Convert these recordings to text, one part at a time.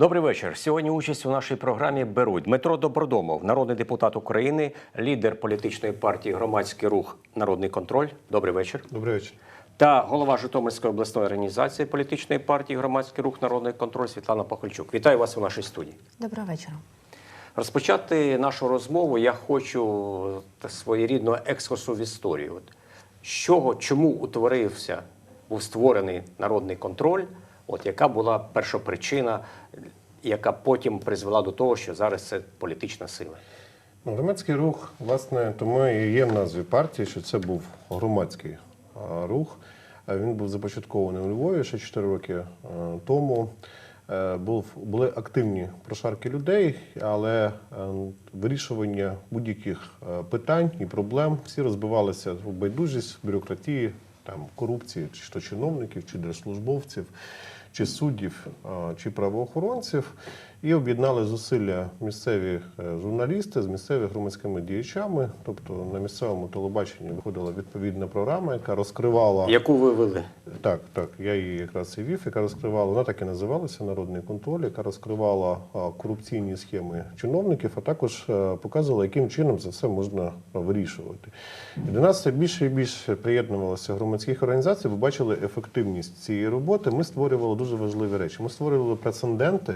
Добрий вечір. Сьогодні участь у нашій програмі беруть Дмитро Добродомов, народний депутат України, лідер політичної партії Громадський рух Народний контроль. Добрий вечір. Добрий вечір. Та голова Житомирської обласної організації політичної партії Громадський рух Народний контроль Світлана Пахольчук. Вітаю вас у нашій студії. Доброго вечора. Розпочати нашу розмову я хочу своєрідного екскурсу в історію. От, з чого, чому утворився, був створений народний контроль? От яка була перша причина, яка потім призвела до того, що зараз це політична сила? Ну, Громадський рух, власне, тому і є в назві партії, що це був громадський рух. Він був започаткований у Львові ще 4 роки е, тому. Е, були активні прошарки людей, але е, вирішування будь-яких питань і проблем всі розбивалися в байдужість, бюрократії, там, корупції, чи то чиновників, чи держслужбовців, чи суддів, чи правоохоронців, і об'єднали зусилля місцеві е, журналісти з місцевими громадськими діячами. Тобто на місцевому телебаченні виходила відповідна програма, яка розкривала Яку ви вели? так, так, я її якраз і вів, яка розкривала, вона так і називалася Народний контроль, яка розкривала корупційні схеми чиновників, а також е, показувала, яким чином це все можна вирішувати. І до нас все більше і більше приєднувалося громадських організацій. Ви бачили ефективність цієї роботи. Ми створювали дуже важливі речі. Ми створювали прецеденти,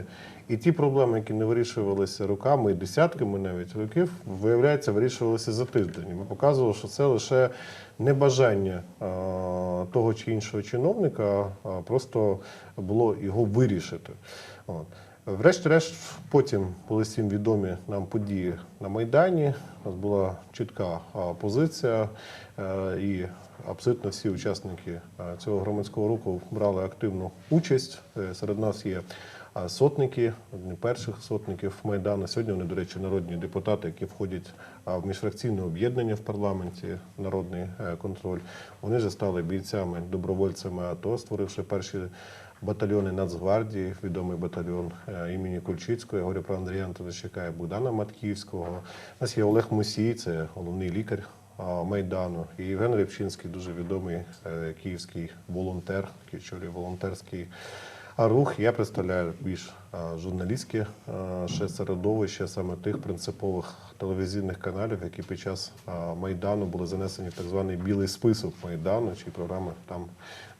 і ті проблеми, які не вирішувалися роками і десятками навіть років, виявляється, вирішувалися за тиждень. Ми показували, що це лише небажання того чи іншого чиновника, а просто було його вирішити. От. Врешті-решт, потім були всім відомі нам події на Майдані. У нас була чітка позиція, е, і абсолютно всі учасники е, цього громадського руху брали активну участь. Е, Серед нас є сотники, одні перших сотників Майдану. Сьогодні вони, до речі, народні депутати, які входять в міжфракційне об'єднання в парламенті, народний е, контроль. Вони вже стали бійцями, добровольцями АТО, створивши перші батальйони Нацгвардії, відомий батальйон е, імені Кульчицького. Я говорю про Андрія Антонищака і Богдана Матківського. У нас є Олег Мусій, це головний лікар Майдану, і Євген Рябчинський, дуже відомий е, київський волонтер, який волонтерський а рух. Я представляю більш а, журналістське ще середовище саме тих принципових телевізійних каналів, які під час Майдану були занесені в так званий білий список Майдану, чи програми там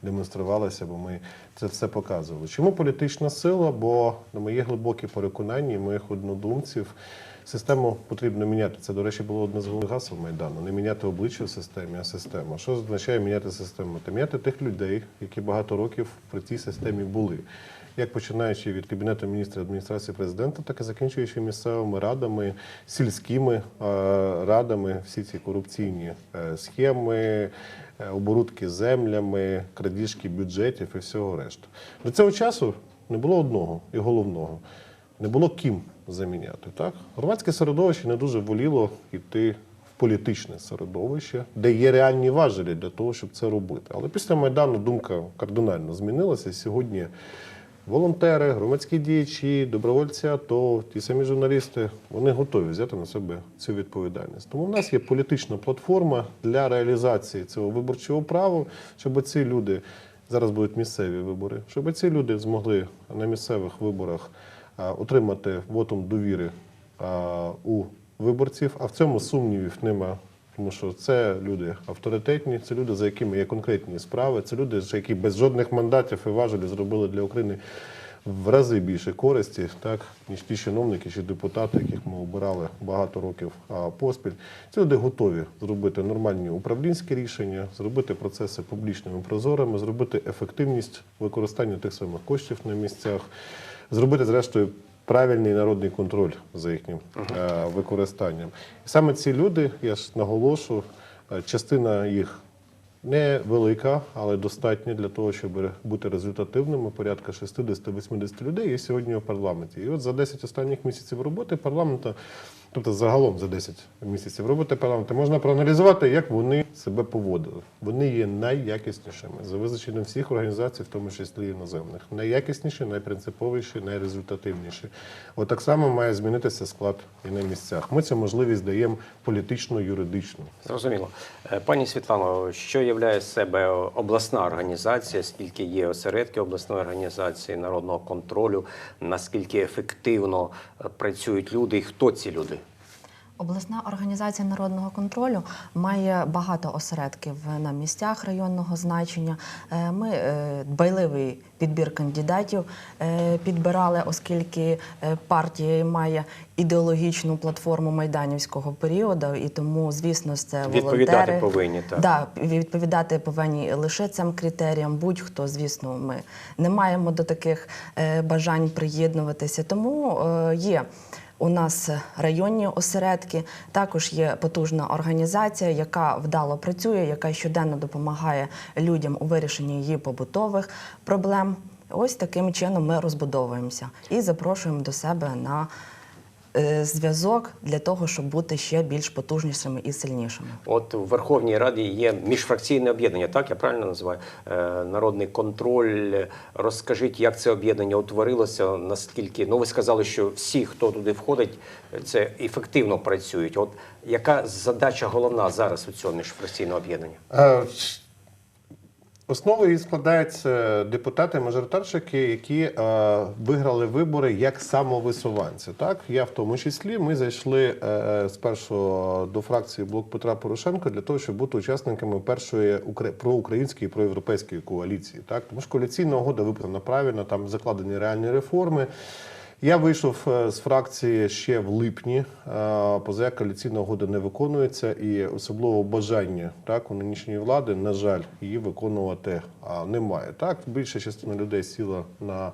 демонструвалися, бо ми це все показували. Чому політична сила? Бо на моє глибоке переконання, моїх однодумців. Систему потрібно міняти. Це, до речі, було одне з головних гасел Майдану. Не міняти обличчя в системі, а систему. Що означає міняти систему? Та міняти тих людей, які багато років при цій системі були. Як починаючи від кабінету міністрів адміністрації президента, так і закінчуючи місцевими радами, сільськими е, радами, всі ці корупційні е, схеми, е, оборудки землями, крадіжки бюджетів і всього решта. До цього часу не було одного і головного не було ким заміняти. Так? Громадське середовище не дуже воліло йти в політичне середовище, де є реальні важелі для того, щоб це робити. Але після Майдану думка кардинально змінилася. Сьогодні волонтери, громадські діячі, добровольці АТО, ті самі журналісти, вони готові взяти на себе цю відповідальність. Тому в нас є політична платформа для реалізації цього виборчого права, щоб ці люди. Зараз будуть місцеві вибори, щоб ці люди змогли на місцевих виборах отримати вотум довіри у виборців, а в цьому сумнівів нема. Тому що це люди авторитетні, це люди, за якими є конкретні справи, це люди, які без жодних мандатів і важелів зробили для України в рази більше користі, так ніж ті чиновники чи депутати, яких ми обирали багато років поспіль. Ці люди готові зробити нормальні управлінські рішення, зробити процеси публічними прозорими, зробити ефективність використання тих самих коштів на місцях, зробити зрештою. Правильний народний контроль за їхнім е, використанням. І саме ці люди, я ж наголошу, е, частина їх Не велика, але достатня для того, щоб бути результативними. Порядка 60-80 людей є сьогодні у парламенті. І от за 10 останніх місяців роботи парламенту тобто загалом за 10 місяців роботи парламенту, можна проаналізувати, як вони себе поводили. Вони є найякіснішими за визначенням всіх організацій, в тому числі іноземних. Найякісніші, найпринциповіші, найрезультативніші. От само має змінитися склад і на місцях. Ми цю можливість даємо політично, юридично. Зрозуміло. Е, Пані Світлано, що являє себе обласна організація, скільки є осередки обласної організації народного контролю, наскільки ефективно е, працюють люди і хто ці люди? Обласна організація народного контролю має багато осередків на місцях районного значення. Е, Ми е, дбайливий підбір кандидатів е, підбирали, оскільки е, партія має ідеологічну платформу майданівського періоду, і тому, звісно, це Відповідати повинні, так. Да, відповідати повинні лише цим критеріям. Будь-хто, звісно, ми не маємо до таких е, бажань приєднуватися. Тому е, є. У нас районні осередки, також є потужна організація, яка вдало працює, яка щоденно допомагає людям у вирішенні її побутових проблем. Ось таким чином ми розбудовуємося і запрошуємо до себе на зв'язок для того, щоб бути ще більш потужнішими і сильнішими. От в Верховній Раді є міжфракційне об'єднання, так я правильно називаю? Е, Народний контроль. Розкажіть, як це об'єднання утворилося, наскільки ну ви сказали, що всі, хто туди входить, це ефективно працюють. От яка задача головна зараз у цього міжфракційного об'єднання? Основою її складаються депутати-мажоритарщики, які е, виграли вибори як самовисуванці. Так, я в тому числі. Ми зайшли е, спершу до фракції Блок Петра Порошенка для того, щоб бути учасниками першої укр- проукраїнської проєвропейської коаліції. Так, тому що коаліційна угода вибрана правильно, там закладені реальні реформи. Я вийшов е, з фракції ще в липні. е, Позаяк коаліційна угода не виконується, і особливо бажання так у нинішньої влади, на жаль, її виконувати немає. Так, більша частина людей сіла на,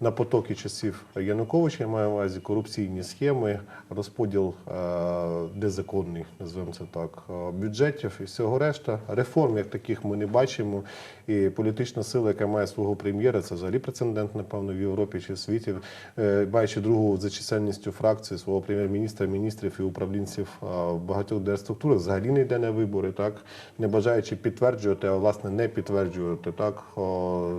на потоки часів Януковича. Я маю на увазі корупційні схеми, розподіл е, незаконний, називаємо це так, е, бюджетів і всього решта. Реформ як таких ми не бачимо. І політична сила, яка має свого прем'єра, це взагалі прецедент, напевно, в Європі чи в світі, Е, маючи другу за чисельністю фракцію свого прем'єр-міністра, міністрів і управлінців в багатьох держструктурах, взагалі не йде на вибори, так не бажаючи підтверджувати, а власне не підтверджувати так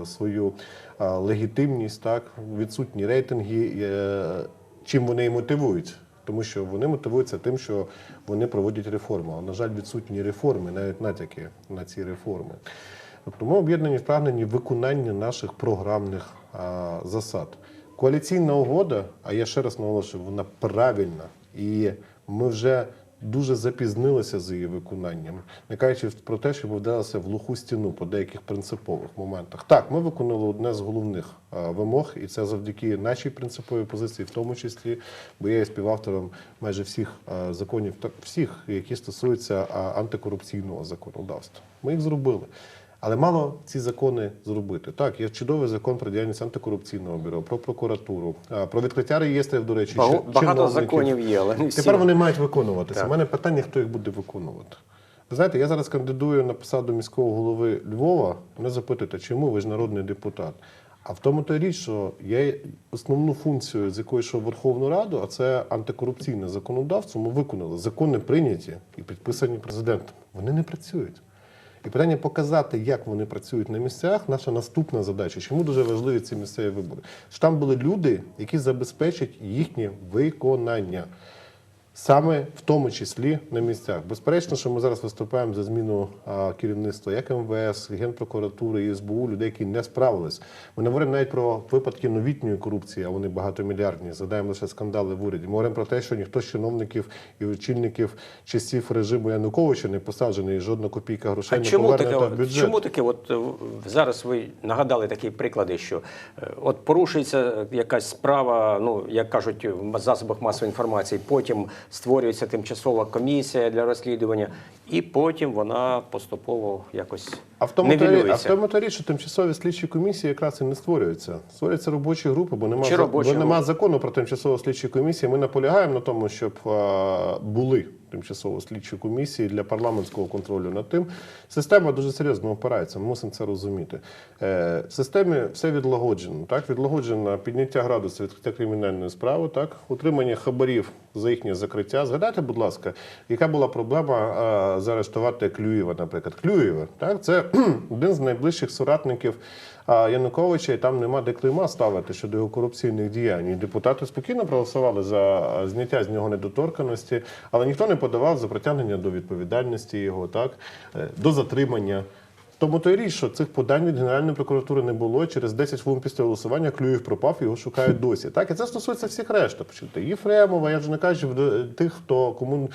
свою легітимність, так відсутні рейтинги. е, Чим вони і мотивують? Тому що вони мотивуються тим, що вони проводять реформи. А на жаль, відсутні реформи, навіть натяки на ці реформи. Тобто ми об'єднані в прагненні виконання наших програмних а, засад. Коаліційна угода, а я ще раз наголошую, вона правильна. І ми вже дуже запізнилася з її виконанням, не кажучи про те, що ми вдалися в глуху стіну по деяких принципових моментах. Так, ми виконали одне з головних вимог, і це завдяки нашій принциповій позиції, в тому числі, бо я є співавтором майже всіх законів, так всіх, які стосуються антикорупційного законодавства. Ми їх зробили. Але мало ці закони зробити. Так, є чудовий закон про діяльність антикорупційного бюро, про прокуратуру, про відкриття реєстрів, до речі, Багато чиновників. законів є, але не всі. Тепер вони мають виконуватися. Так. У мене питання, хто їх буде виконувати. Ви знаєте, я зараз кандидую на посаду міського голови Львова. Мене запитуєте, чому ви ж народний депутат? А в тому то річ, що я основну функцію, з якої йшов Верховну Раду, а це антикорупційне законодавство, ми виконали. Закони прийняті і підписані президентом. Вони не працюють. І питання показати, як вони працюють на місцях, наша наступна задача. Чому дуже важливі ці місцеві вибори? Що там були люди, які забезпечать їхнє виконання. Саме в тому числі на місцях. Безперечно, що ми зараз виступаємо за зміну керівництва як МВС, Генпрокуратури СБУ, людей, які не справились. Ми не говоримо навіть про випадки новітньої корупції, а вони багатомільярдні. Задаємо лише скандали в уряді. Ми говоримо про те, що ніхто з чиновників і очільників часів режиму Януковича не посаджений, і жодна копійка грошей А не чому таке, в бюджет. чому таке? От е, зараз ви нагадали такі приклади, що е, от порушується якась справа, ну як кажуть в засобах масової інформації, потім створюється тимчасова комісія для розслідування, і потім вона поступово якось А в тому, та, рі- а в тому та річ, що тимчасові слідчі комісії якраз і не створюються. Створюються робочі групи, бо нема, за- бо нема закону про тимчасові слідчі комісії. Ми наполягаємо на тому, щоб а, були тимчасово слідчі комісії для парламентського контролю над тим. Система дуже серйозно опирається. Ми мусимо це розуміти. Е, в системі все відлагоджено. Так, відлагоджено підняття градусу відкриття кримінальної справи, так, утримання хабарів за їхнє закриття. Згадайте, будь ласка, яка була проблема а, заарештувати Клюєва, наприклад. Клюєва, так, це один з найближчих соратників Януковича, і там нема де клейма ставити щодо його корупційних діянь. І депутати спокійно проголосували за зняття з нього недоторканості, але ніхто не подавав за притягнення до відповідальності його, так, е, до затримання. Тому то й річ, що цих подань від Генеральної прокуратури не було. Через 10 хвилин після голосування Клюєв пропав, його шукають досі. Так, і це стосується всіх решта. Почути Єфремова, я вже не кажу в- тих, хто кому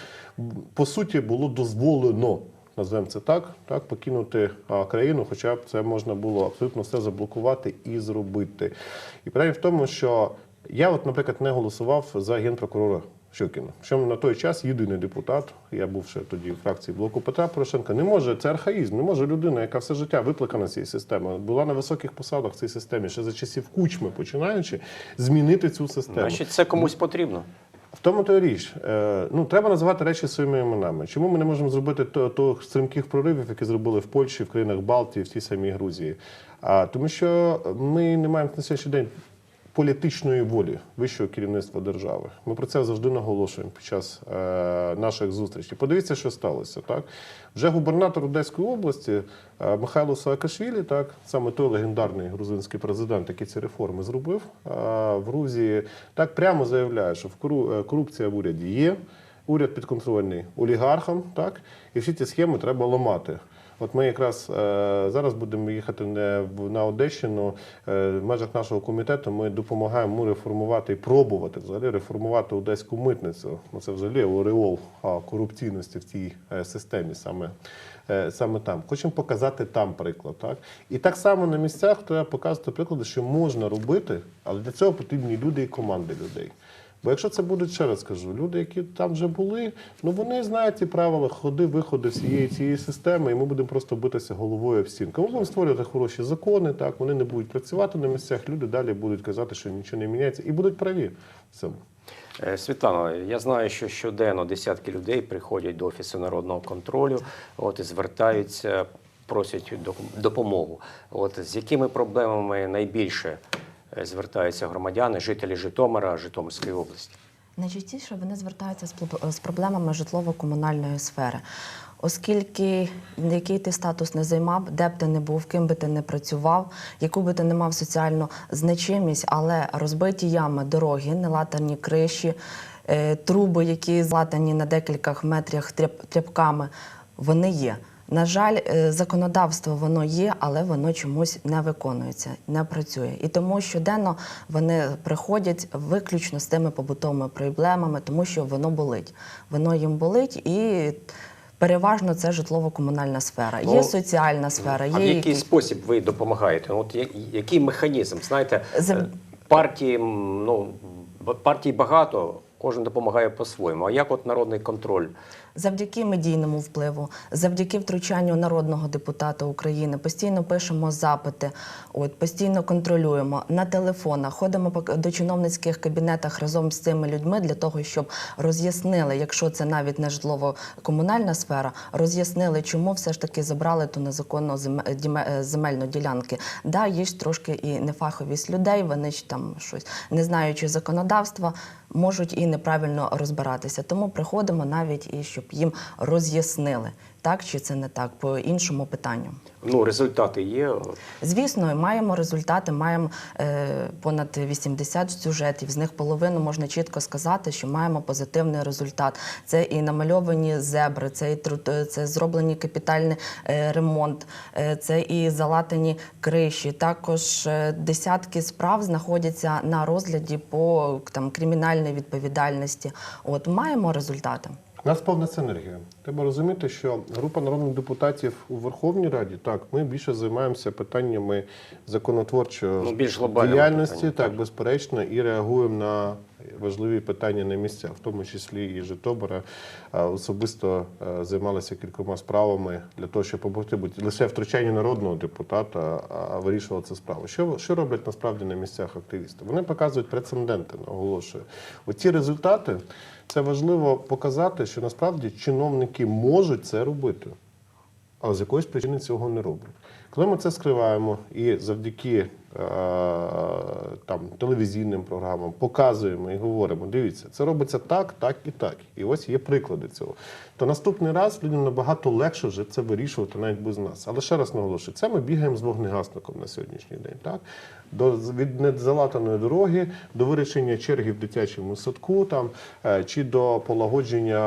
по суті було дозволено. Назвемо це так, так покинути країну, хоча б це можна було абсолютно все заблокувати і зробити. І питання в тому, що я, от, наприклад, не голосував за генпрокурора Щокіна. Що на той час єдиний депутат, я був ще тоді в фракції блоку Петра Порошенка, не може, це архаїзм, не може людина, яка все життя викликана цією системою, була на високих посадах в цій системі, ще за часів кучми починаючи, змінити цю систему. Значить, це комусь потрібно. В тому то річ. Е, ну, треба називати речі своїми іменами. Чому ми не можемо зробити то стрімких проривів, які зробили в Польщі, в країнах Балтії, в тій самій Грузії? А, тому що ми не маємо на сьогоднішній день політичної волі вищого керівництва держави. Ми про це завжди наголошуємо під час е, наших зустрічей. Подивіться, що сталося. Так вже губернатор Одеської області е, Михайло Саакашвілі, так саме той легендарний грузинський президент, який ці реформи зробив е, в Грузії, так прямо заявляє, що в кору- е, корупція в уряді є. Уряд підконтрольний олігархам, так і всі ці схеми треба ламати. От ми якраз е, зараз будемо їхати на Одещину. Е, в межах нашого комітету ми допомагаємо реформувати і пробувати взагалі реформувати одеську митницю. Ну це взагалі ореол корупційності в цій е, системі саме. Саме там хочемо показати там приклад, так і так само на місцях треба показувати приклади, що можна робити, але для цього потрібні люди і команди людей. Бо якщо це будуть, ще раз кажу, люди, які там вже були, ну вони знають ці правила, ходи, виходи всієї цієї системи, і ми будемо просто битися головою об стінку. Ми будемо створювати хороші закони, так вони не будуть працювати на місцях. Люди далі будуть казати, що нічого не міняється, і будуть праві в цьому. Е, Світлано, я знаю, що щоденно десятки людей приходять до Офісу народного контролю, от і звертаються, просять допомогу. От з якими проблемами найбільше звертаються громадяни, жителі Житомира, Житомирської області? Найчастіше вони звертаються з проблемами житлово-комунальної сфери. Оскільки який ти статус не займав, де б ти не був, ким би ти не працював, яку би ти не мав соціальну значимість, але розбиті ями, дороги, нелатані криші, е, труби, які златані на декілька метрах тряпками, вони є. На жаль, е, законодавство воно є, але воно чомусь не виконується, не працює. І тому щоденно вони приходять виключно з тими побутовими проблемами, тому що воно болить. Воно їм болить і. Переважно це житлово-комунальна сфера. Ну, є соціальна сфера, є А в який якісь- спосіб ви допомагаєте? Ну, От який механізм? Знаєте, За- е, партії, ну, партій багато, кожен допомагає по-своєму. А як от народний контроль? Завдяки медійному впливу, завдяки втручанню народного депутата України, постійно пишемо запити, от постійно контролюємо на телефонах, ходимо до чиновницьких кабінетах разом з цими людьми для того, щоб роз'яснили, якщо це навіть не житлово-комунальна сфера, роз'яснили, чому все ж таки забрали ту незаконну е, земельну ділянки. Да, є ж трошки і нефаховість людей, вони ж там щось не знаючи законодавства, можуть і неправильно розбиратися. Тому приходимо навіть і щоб їм роз'яснили, так чи це не так, по іншому питанню. Ну, результати є. Звісно, маємо результати, маємо е, понад 80 сюжетів. З них половину можна чітко сказати, що маємо позитивний результат. Це і намальовані зебри, це і тру- це зроблені капітальний е, ремонт, е, це і залатані криші. Також е, десятки справ знаходяться на розгляді по там кримінальній відповідальності. От маємо результати. У нас повна синергія. Треба розуміти, що група народних депутатів у Верховній Раді, так, ми більше займаємося питаннями законотворчої Ну, більш діяльності, питання. так. безперечно, і реагуємо на важливі питання на місцях, в тому числі і Житомира. Особисто е, займалися кількома справами для того, щоб допомогти бути лише втручання народного депутата, а вирішували це справу. Що, що роблять насправді на місцях активісти? Вони показують прецеденти, наголошую. Оці результати це важливо показати, що насправді чиновники можуть це робити але з якоїсь причини цього не роблять. Коли ми це скриваємо і завдяки там, телевізійним програмам показуємо і говоримо, дивіться, це робиться так, так і так. І ось є приклади цього. То наступний раз людям набагато легше вже це вирішувати навіть без нас. Але ще раз наголошую, це ми бігаємо з вогнегасником на сьогоднішній день. Так? До, від незалатаної дороги до вирішення черги в дитячому садку там, е, чи до полагодження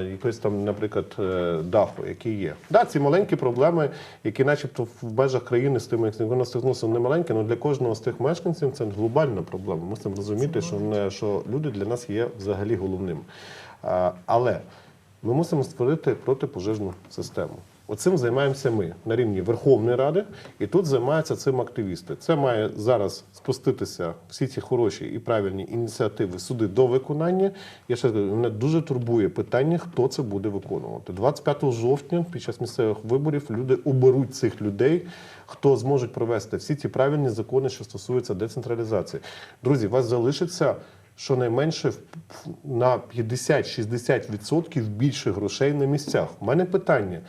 е, якоїсь там, наприклад, е, даху, який є. Да, ці маленькі проблеми, які начебто в межах країни з тими, як не маленькі, але для кожного з тих мешканців це глобальна проблема. Мусимо розуміти, що, не, що люди для нас є взагалі головним. Але ми мусимо створити протипожежну систему. Оцим займаємося ми на рівні Верховної Ради, і тут займаються цим активісти. Це має зараз спуститися всі ці хороші і правильні ініціативи суди до виконання. Я ще кажу, мене дуже турбує питання, хто це буде виконувати. 25 жовтня під час місцевих виборів люди оберуть цих людей, хто зможуть провести всі ті правильні закони, що стосуються децентралізації. Друзі, у вас залишиться щонайменше на 50-60% більше грошей на місцях. У мене питання.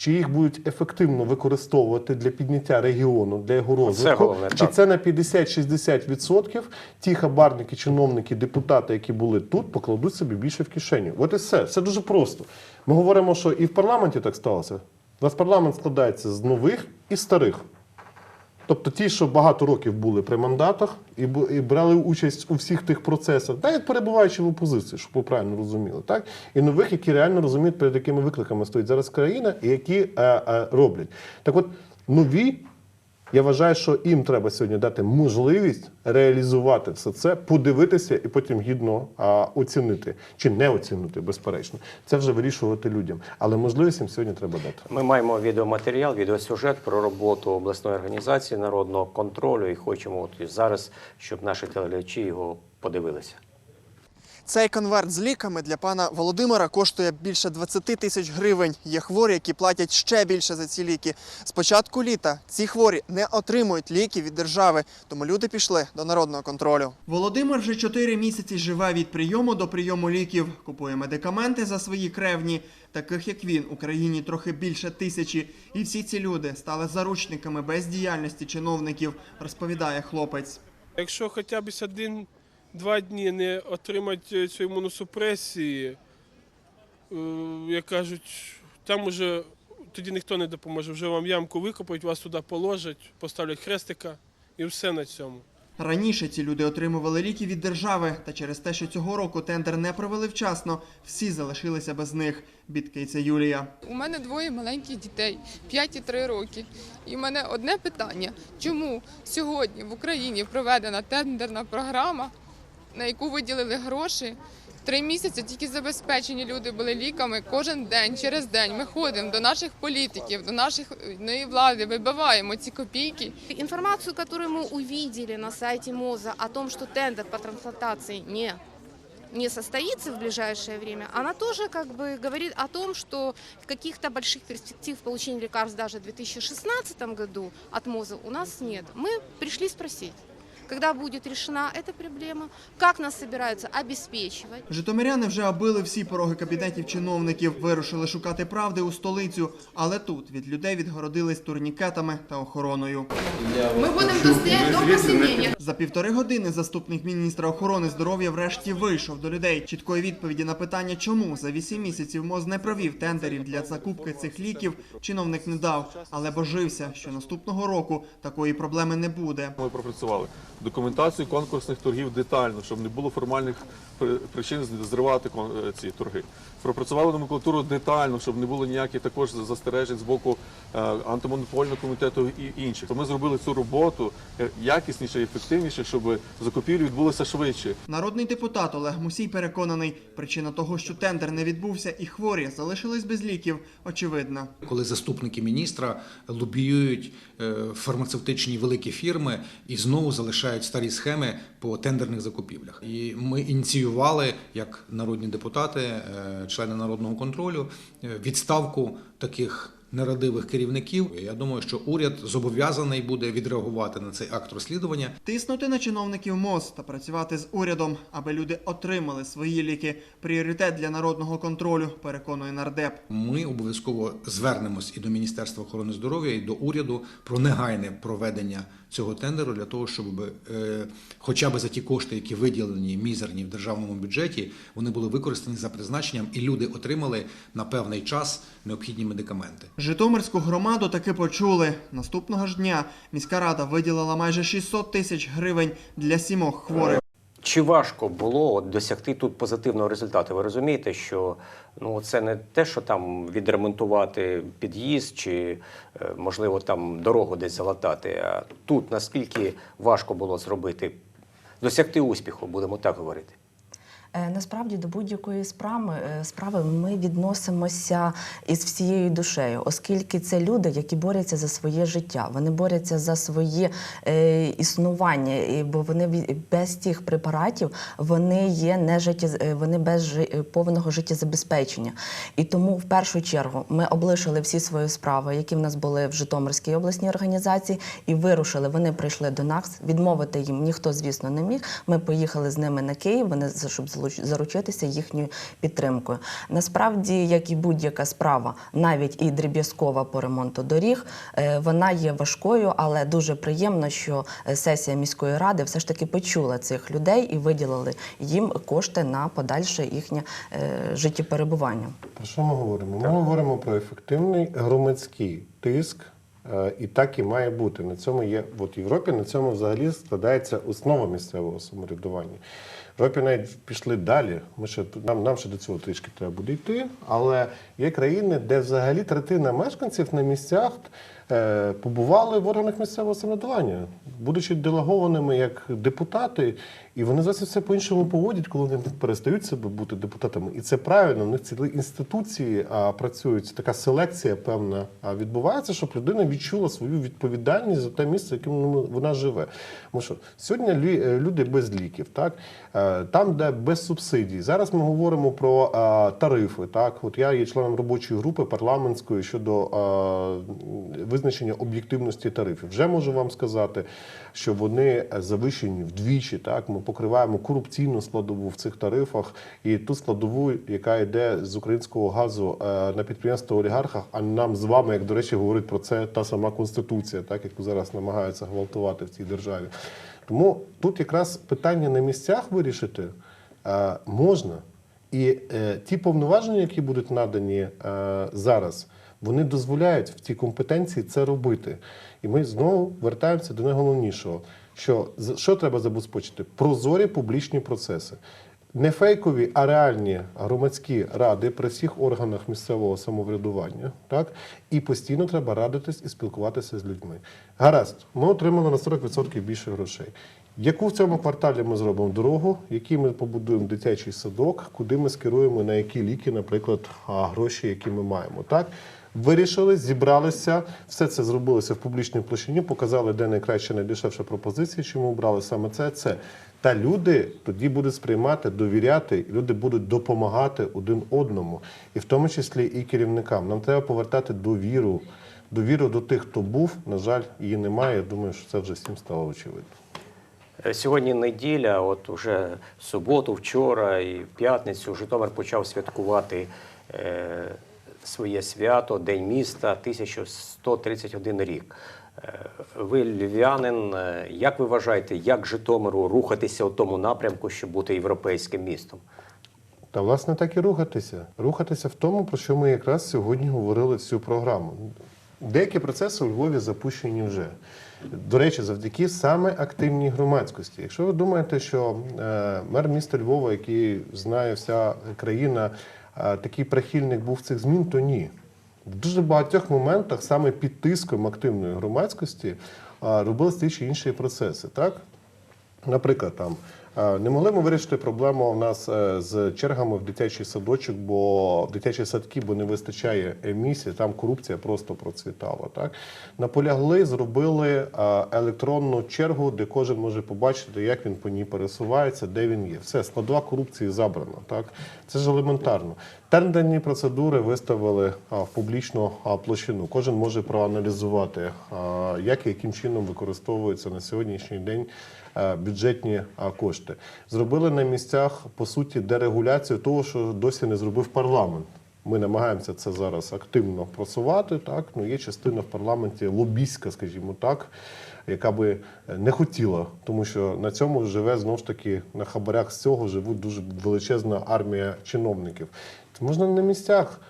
Чи їх будуть ефективно використовувати для підняття регіону, для його розвитку? головне, чи так. це на 50-60% ті хабарники, чиновники, депутати, які були тут, покладуть собі більше в кишеню? От і все. Все дуже просто. Ми говоримо, що і в парламенті так сталося. У нас парламент складається з нових і старих. Тобто ті, що багато років були при мандатах і, і брали участь у всіх тих процесах, навіть перебуваючи в опозиції, щоб ви правильно розуміли, так? І нових, які реально розуміють, перед якими викликами стоїть зараз країна, і які е, е, роблять. Так от, нові, я вважаю, що їм треба сьогодні дати можливість реалізувати все це, подивитися і потім гідно а, оцінити чи не оцінити, безперечно. Це вже вирішувати людям. Але можливість їм сьогодні треба дати. Ми маємо відеоматеріал, відеосюжет про роботу обласної організації народного контролю і хочемо от зараз, щоб наші телеглядачі його подивилися. Цей конверт з ліками для пана Володимира коштує більше 20 тисяч гривень. Є хворі, які платять ще більше за ці ліки. З початку літа ці хворі не отримують ліки від держави, тому люди пішли до народного контролю. Володимир вже 4 місяці живе від прийому до прийому ліків, купує медикаменти за свої кревні. Таких як він у країні трохи більше тисячі. І всі ці люди стали заручниками бездіяльності чиновників, розповідає хлопець. Якщо хоча б один-два дні не отримати цю імуносупресії, е, як кажуть, там уже тоді ніхто не допоможе. Вже вам ямку викопають, вас туди положать, поставлять хрестика і все на цьому. Раніше ці люди отримували ліки від держави, та через те, що цього року тендер не провели вчасно, всі залишилися без них. Бідкається Юлія. У мене двоє маленьких дітей 5 і 3 роки. І в мене одне питання: чому сьогодні в Україні проведена тендерна програма, на яку виділили гроші? Три місяці тільки забезпечені люди були ліками кожен день, через день. Ми ходимо до наших політиків, до наших ну, влади, вибиваємо ці копійки. Информацию, которую мы увидели на сайте МОЗа о том, что тендер по трансплантации не не состоится в ближайшее время, она тоже как бы говорит о том, что каких-то больших перспектив получения лекарств даже в 2016 году от МОЗа у нас нет. Мы пришли спросить, когда будет решена эта проблема, как нас собираются обеспечивать. Житомиряни вже оббили всі пороги кабінетів чиновників, вирушили шукати правди у столицю, але тут від людей відгородились турнікетами та охороною. Ми будемо достояти до посінення. За півтори години заступник міністра охорони здоров'я врешті вийшов до людей. Чіткої відповіді на питання, чому за вісім місяців МОЗ не провів тендерів для закупки цих ліків, чиновник не дав, але божився, що наступного року такої проблеми не буде. Ми пропрацювали документацію конкурсних торгів детально, щоб не було формальних причин зривати е, ці торги. Пропрацювали номенклатуру детально, щоб не було ніяких також застережень з боку е, антимонопольного комітету і інших. То ми зробили цю роботу е, якісніше ефективніше, щоб закупівлі відбулися швидше. Народний депутат Олег Мусій переконаний, причина того, що тендер не відбувся і хворі залишились без ліків, очевидна. коли заступники міністра лобіюють е, фармацевтичні великі фірми і знову залишають старі схеми по тендерних закупівлях. І ми ініціювали, як народні депутати, члени народного контролю, е, відставку таких нерадивих керівників. Я думаю, що уряд зобов'язаний буде відреагувати на цей акт розслідування Тиснути на чиновників МОЗ та працювати з урядом, аби люди отримали свої ліки. Пріоритет для народного контролю, переконує нардеп. Ми обов'язково звернемось і до Міністерства охорони здоров'я, і до уряду про негайне проведення цього тендеру для того, щоб е, хоча б за ті кошти, які виділені мізерні в державному бюджеті, вони були використані за призначенням, і люди отримали на певний час необхідні медикаменти. Житомирську громаду таки почули. Наступного ж дня міська рада виділила майже 600 тисяч гривень для сімох хворих. Чи важко було досягти тут позитивного результату? Ви розумієте, що ну це не те, що там відремонтувати під'їзд чи е, можливо там дорогу десь залатати. А тут наскільки важко було зробити, досягти успіху, будемо так говорити. Е, Насправді до будь-якої справи, е, справи ми відносимося із всією душею, оскільки це люди, які борються за своє життя. Вони борються за своє е, існування, бо вони без тих препаратів вони є не життя, вони без повного життєзабезпечення. І тому в першу чергу ми облишили всі свої справи, які в нас були в Житомирській обласній організації, і вирушили. Вони прийшли до нас. Відмовити їм ніхто, звісно, не міг. Ми поїхали з ними на Київ, вони щоб заручитися їхньою підтримкою. Насправді, як і будь-яка справа, навіть і дріб'язкова по ремонту доріг, е, вона є важкою, але дуже приємно, що е, сесія міської ради все ж таки почула цих людей і виділили їм кошти на подальше їхнє е, життєперебування. Про що ми говоримо? Ми говоримо про ефективний громадський тиск, і так і має бути. На цьому є от в Європі. На цьому взагалі складається основа місцевого самоврядування. Європі навіть пішли далі. Ми ще нам, нам ще до цього трішки треба буде йти. Але є країни, де взагалі третина мешканців на місцях е, побували в органах місцевого самоврядування, будучи делегованими як депутати, і вони зовсім все по-іншому поводять, коли вони перестають себе бути депутатами. І це правильно. В них цілі інституції а, працюють. Така селекція певна а, відбувається, щоб людина відчула свою відповідальність за те місце, яким вона живе. Тому що сьогодні е, люди без ліків, так Е, там, де без субсидій. Зараз ми говоримо про а, тарифи. Так, от я є членом робочої групи парламентської щодо а, визначення об'єктивності тарифів. Вже можу вам сказати, що вони завищені вдвічі. Так, ми покриваємо корупційну складову в цих тарифах і ту складову, яка йде з українського газу е, на підприємство олігархах. А нам з вами, як до речі, говорить про це та сама конституція, так яку зараз намагаються гвалтувати в цій державі. Тому тут якраз питання на місцях вирішити е, можна. І е, ті повноваження, які будуть надані е, зараз, вони дозволяють в цій компетенції це робити. І ми знову вертаємося до найголовнішого, що що треба забезпечити? Прозорі публічні процеси. Не фейкові, а реальні громадські ради при всіх органах місцевого самоврядування, так і постійно треба радитись і спілкуватися з людьми. Гаразд, ми отримали на 40% більше грошей. Яку в цьому кварталі ми зробимо дорогу, який ми побудуємо дитячий садок, куди ми скеруємо на які ліки, наприклад, гроші, які ми маємо, так? Вирішили, зібралися, все це зробилося в публічній площині, показали, де найкраща, найдешевша пропозиція, чому обрали саме це. Це та люди тоді будуть сприймати, довіряти, люди будуть допомагати один одному, і в тому числі і керівникам. Нам треба повертати довіру, довіру до тих, хто був. На жаль, її немає. Я думаю, що це вже всім стало очевидно. Е, Сьогодні неділя, от уже суботу, вчора і в п'ятницю Житомир почав святкувати е, своє свято, День міста, 1131 рік. Е, ви львів'янин, е, як ви вважаєте, як Житомиру рухатися у тому напрямку, щоб бути європейським містом? Та власне так і рухатися. Рухатися в тому, про що ми якраз сьогодні говорили всю програму. Деякі процеси у Львові запущені вже. До речі, завдяки саме активній громадськості. Якщо ви думаєте, що е, мер міста Львова, який знає вся країна, такий прихильник був цих змін, то ні. В дуже багатьох моментах саме під тиском активної громадськості робилися ті чи інші процеси. Так? Наприклад, там Е, Не могли ми вирішити проблему у нас е, з чергами в дитячий садочок, бо в дитячі садки, бо не вистачає емісії, там корупція просто процвітала. Так наполягли, зробили електронну чергу, де кожен може побачити, як він по ній пересувається, де він є. Все, складова корупції забрана. Так це ж елементарно. Тендерні процедури виставили в публічну площину. Кожен може проаналізувати, як і яким чином використовуються на сьогоднішній день бюджетні кошти. Зробили на місцях по суті дерегуляцію того, що досі не зробив парламент. Ми намагаємося це зараз активно просувати. Так ну є частина в парламенті лобійська, скажімо так, яка би не хотіла, тому що на цьому живе знов ж таки на хабарях з цього живуть дуже величезна армія чиновників. Можна на місцях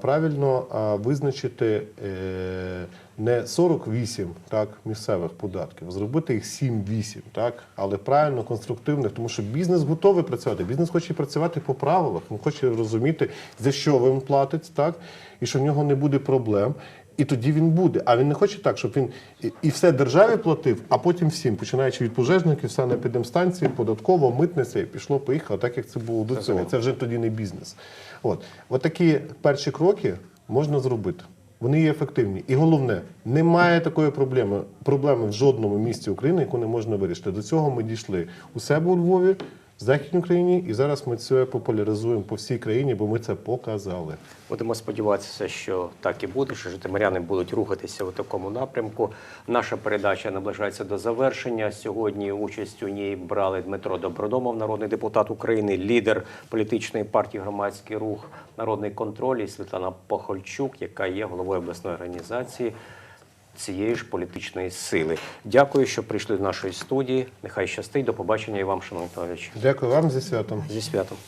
правильно визначити е, не 48 так, місцевих податків, а зробити їх 7-8, так, але правильно, конструктивних, тому що бізнес готовий працювати. Бізнес хоче працювати по правилах, він хоче розуміти, за що він платить, так, і що в нього не буде проблем. І тоді він буде. А він не хоче так, щоб він і- і все державі платив, а потім всім, починаючи від пожежників, все на підемстанції, податково, митниця, і пішло, поїхало, так як це було до цього. Це вже тоді не бізнес. От, От такі перші кроки можна зробити. Вони є ефективні. І головне, немає такої проблеми, проблеми в жодному місті України, яку не можна вирішити. До цього ми дійшли у себе у Львові, в Західній Україні, і зараз ми це популяризуємо по всій країні, бо ми це показали. Будемо сподіватися, що так і буде, що житомиряни будуть рухатися у такому напрямку. Наша передача наближається до завершення. Сьогодні участь у ній брали Дмитро Добродомов, народний депутат України, лідер політичної партії Громадський рух, народний контроль і Світлана Похольчук, яка є головою обласної організації цієї ж політичної сили. Дякую, що прийшли до нашої студії. Нехай щастить. До побачення і вам, шановні товариші. Дякую вам зі святом. Зі святом.